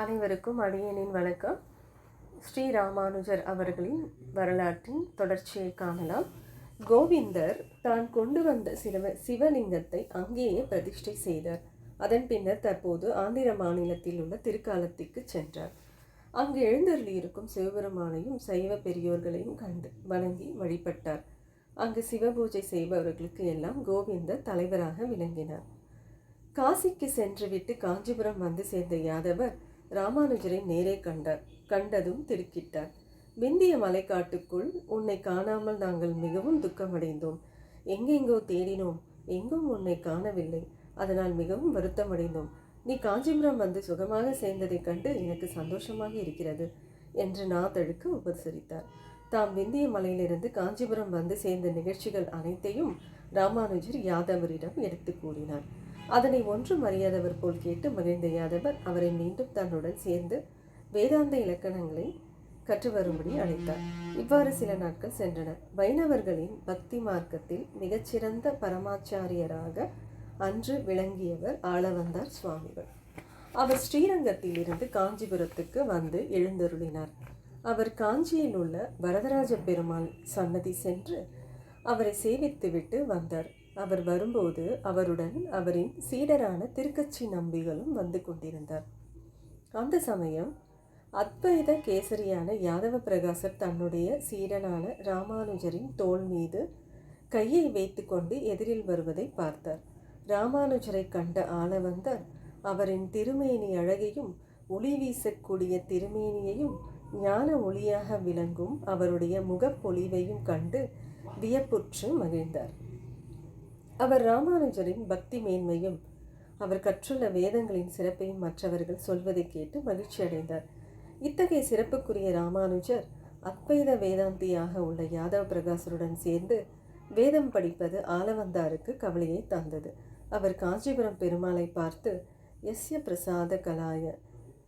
அனைவருக்கும் அடியனின் வணக்கம். ஸ்ரீ ராமானுஜர் அவர்களின் வரலாற்றின் தொடர்ச்சியை காணலாம். கோவிந்தர் தான் கொண்டு வந்த சிவ சிவலிங்கத்தை அங்கேயே பிரதிஷ்டை செய்தார். அதன் பின்னர் தற்போது ஆந்திர மாநிலத்தில் உள்ள திருக்காலத்திற்கு சென்றார். அங்கு எழுந்தருளியிருக்கும் சிவபெருமானையும் சைவ பெரியோர்களையும் கண்டு வணங்கி வழிபட்டார். அங்கு சிவபூஜை செய்பவர்களுக்கு எல்லாம் கோவிந்தர் தலைவராக விளங்கினார். காசிக்கு சென்றுவிட்டு காஞ்சிபுரம் வந்து சேர்ந்த யாதவர் ராமானுஜரை நேரே கண்டார் கண்டதும் திடுக்கிட்டார். விந்திய மலைக்காட்டுக்குள் உன்னை காணாமல் நாங்கள் மிகவும் துக்கமடைந்தோம். எங்கெங்கோ தேடினோம். எங்கும் உன்னை காணவில்லை. அதனால் மிகவும் வருத்தமடைந்தோம். நீ காஞ்சிபுரம் வந்து சுகமாக சேர்ந்ததைக் கண்டு எனக்கு சந்தோஷமாக இருக்கிறது என்று நாதழுக்கு உபசரித்தார். தாம் விந்திய மலையிலிருந்து காஞ்சிபுரம் வந்து சேர்ந்த நிகழ்ச்சிகள் அனைத்தையும் ராமானுஜர் யாதவரிடம் எடுத்து கூறினார். அதனை ஒன்றும் அறியாதவர் போல் கேட்டு மகிழ்ந்த யாதவர் அவரை மீண்டும் தன்னுடன் சேர்ந்து வேதாந்த இலக்கணங்களை கற்று வரும்படி அழைத்தார். இவ்வாறு சில நாட்கள் சென்றன. வைணவர்களின் பக்தி மார்க்கத்தில் மிகச்சிறந்த பரமாச்சாரியராக அன்று விளங்கியவர் ஆளவந்தார் சுவாமிகள். அவர் ஸ்ரீரங்கத்தில் இருந்து காஞ்சிபுரத்துக்கு வந்து எழுந்தருளினார். அவர் காஞ்சியில் உள்ள வரதராஜ பெருமாள் சன்னதி சென்று அவரை சேவித்துவிட்டு வந்தார். அவர் வரும்போது அவருடன் அவரின் சீடரான திருக்கச்சி நம்பிகளும் வந்து கொண்டிருந்தார். அந்த சமயம் அத்வைத கேசரியான யாதவ பிரகாசர் தன்னுடைய சீடனான ராமானுஜரின் தோள் மீது கையை வைத்துக்கொண்டு எதிரில் வருவதை பார்த்தார். ராமானுஜரை கண்ட ஆளவந்தர் அவரின் திருமேனி அழகையும் ஒளி வீசக்கூடிய திருமேனியையும் ஞான ஒளியாக விளங்கும் அவருடைய முகப்பொலிவையும் கண்டு வியப்புற்று மகிழ்ந்தார். அவர் ராமானுஜரின் பக்தி மேன்மையும் அவர் கற்றுள்ள வேதங்களின் சிறப்பையும் மற்றவர்கள் சொல்வதை கேட்டு மகிழ்ச்சி அடைந்தார். இத்தகைய சிறப்புக்குரிய ராமானுஜர் அத்வைத வேதாந்தியாக உள்ள யாதவ பிரகாசருடன் சேர்ந்து வேதம் படிப்பது ஆலவந்தாருக்கு கவலையை தந்தது. அவர் காஞ்சிபுரம் பெருமாளை பார்த்து எஸ்ய பிரசாத கலாய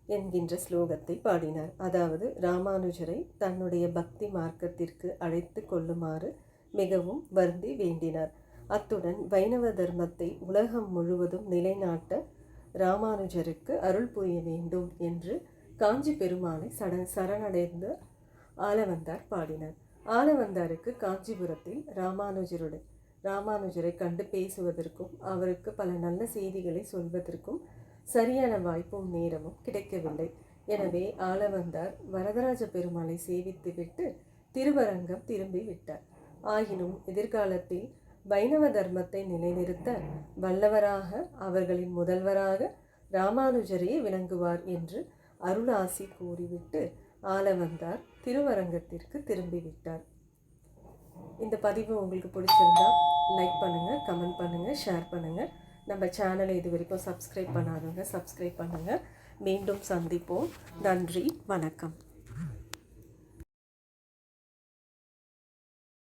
என்கின்ற ஸ்லோகத்தை பாடினார். அதாவது ராமானுஜரை தன்னுடைய பக்தி மார்க்கத்திற்கு அழைத்து கொள்ளுமாறு மிகவும் வருந்தி வேண்டினார். அத்துடன் வைணவ தர்மத்தை உலகம் முழுவதும் நிலைநாட்ட ராமானுஜருக்கு அருள் புரிய வேண்டும் என்று காஞ்சி பெருமானை சட சரணடைந்த ஆலவந்தார் பாடினார். ஆலவந்தாருக்கு காஞ்சிபுரத்தில் ராமானுஜருடன் ராமானுஜரை கண்டு பேசுவதற்கும் அவருக்கு பல நல்ல செய்திகளை சொல்வதற்கும் சரியான வாய்ப்பும் நேரமும் கிடைக்கவில்லை. எனவே ஆலவந்தார் வரதராஜ பெருமாளை சேவித்துவிட்டு திருவரங்கம் திரும்பி விட்டார் ஆயினும் எதிர்காலத்தில் வைணவ தர்மத்தை நிலைநிறுத்த வல்லவராக அவர்களின் முதல்வராக ராமானுஜரே விளங்குவார் என்று அருளாசி கூறிவிட்டு ஆலவந்தார் திருவரங்கத்திற்கு திரும்பிவிட்டார் இந்த பதிவு உங்களுக்கு பிடிச்சிருந்தா லைக் பண்ணுங்கள் கமெண்ட் பண்ணுங்கள் ஷேர் பண்ணுங்கள் நம்ம சேனலை இது வரைக்கும் சப்ஸ்கிரைப் பண்ணாதவங்க சப்ஸ்கிரைப் பண்ணுங்கள் மீண்டும் சந்திப்போம். நன்றி வணக்கம்.